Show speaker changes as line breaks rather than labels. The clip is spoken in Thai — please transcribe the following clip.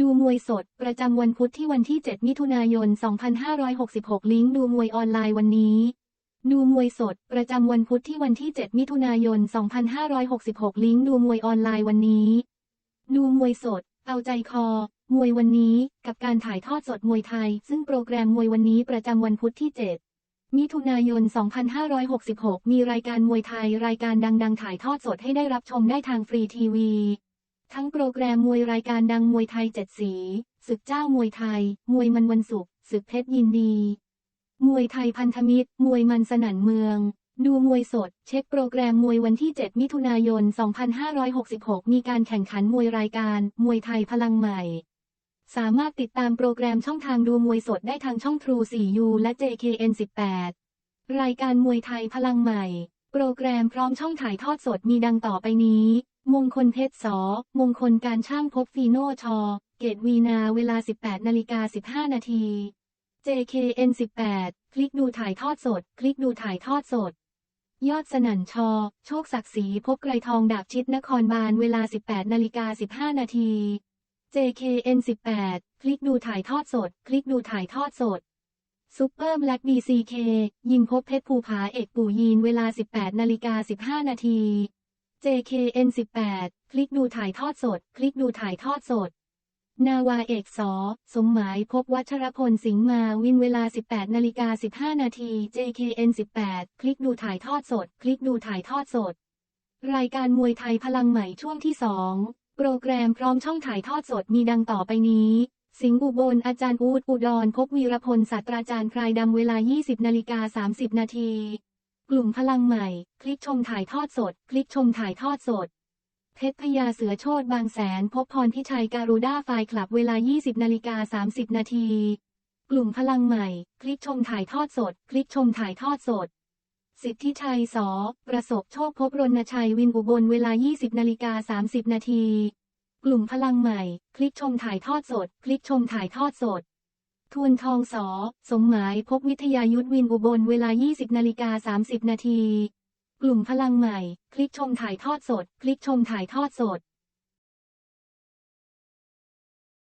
ดูมวยสด ประจำวันพุธที่วันที่ 7 มิถุนายน 2566 ลิงก์ดูมวยออนไลน์วันนี้ ดูมวยสด ประจำวันพุธที่วันที่ 7 มิถุนายน 2566 ลิงก์ดูมวยออนไลน์วันนี้ ดูมวยสด เอาใจคอ มวยวันนี้ กับการถ่ายทอดสดมวยไทย ซึ่งโปรแกรมมวยวันนี้ประจำวันพุธที่ 7 มิถุนายน 2566 มีรายการมวยไทย รายการดัง ๆ ถ่ายทอดสดให้ได้รับชมได้ทางฟรีทีวี ทั้งโปรแกรมมวยรายการดังมวยไทยเจ็ดสีศึกเจ้ามวยไทย มวยมันวันศุกร์ศึกเพชรยินดี มวยไทยพันธมิตร มวยมันสนั่นเมือง ดูมวยสด เช็คโปรแกรมมวยวันที่ 7 มิถุนายน 2566 มีการแข่งขันมวยรายการ มวยไทยพลังใหม่ สามารถติดตามโปรแกรมช่องทางดูมวยสดได้ทางช่อง True 4U และ JKN 18 รายการมวยไทยพลังใหม่ โปรแกรมพร้อมช่องถ่ายทอดสดมีดังต่อไปนี้ มงคลเพชรสอ มงคลการช่างพบฟีโนชอ เกตวีนาเวลา 18นาฬิกา15 นาที JKN 18คลิกดูถ่ายทอดสด คลิกดูถ่ายทอดสด ยอดสนั่นชอ โชคศักดิ์ศรีพบไกรทองดาบชิดนครบาลเวลา 18นาฬิกา15 นาที JKN 18คลิกดูถ่ายทอดสด คลิกดูถ่ายทอดสดซูเปอร์แบล็ก BCK ยิงพบเพชรภูผาเอกปู่ยีนเวลา 18นาฬิกา15 นาที JKN 18 คลิกดูถ่ายทอดสด คลิกดูถ่ายทอดสด นาวาเอกสอสมหมายพบวัชรพลสิงห์มาวินเวลา 18นาฬิกา15 นาที JKN 18 คลิกดูถ่ายทอดสด คลิกดูถ่ายทอดสด รายการมวยไทยพลังใหม่ช่วงที่2โปรแกรมพร้อมช่องถ่ายทอดสดมีดังต่อไปนี้ สิงห์อุบลอาจารย์อูดอุดรพบวีรพลศาสตราจารย์พรายดำเวลา 20นาฬิกา30 นาที กลุ่มพลังใหม่ คลิกชมถ่ายทอดสด คลิกชมถ่ายทอดสด เพชรพญาเสือโชดบางแสน พบพรพิชัยการูด้าไฟคลับเวลา 20นาฬิกา30 นาที กลุ่มพลังใหม่ คลิกชมถ่ายทอดสด คลิกชมถ่ายทอดสด สิทธิชัยสอประสบโชคพบรณชัยวินอุบลเวลา 20นาฬิกา30 นาที กลุ่มพลังใหม่ คลิกชมถ่ายทอดสด คลิกชมถ่ายทอดสด ทวนทองสอ สมหมายพบวิทยายุทธวินอุบลเวลา 20นาฬิกา30 นาที กลุ่มพลังใหม่ คลิกชมถ่ายทอดสด คลิกชมถ่ายทอดสด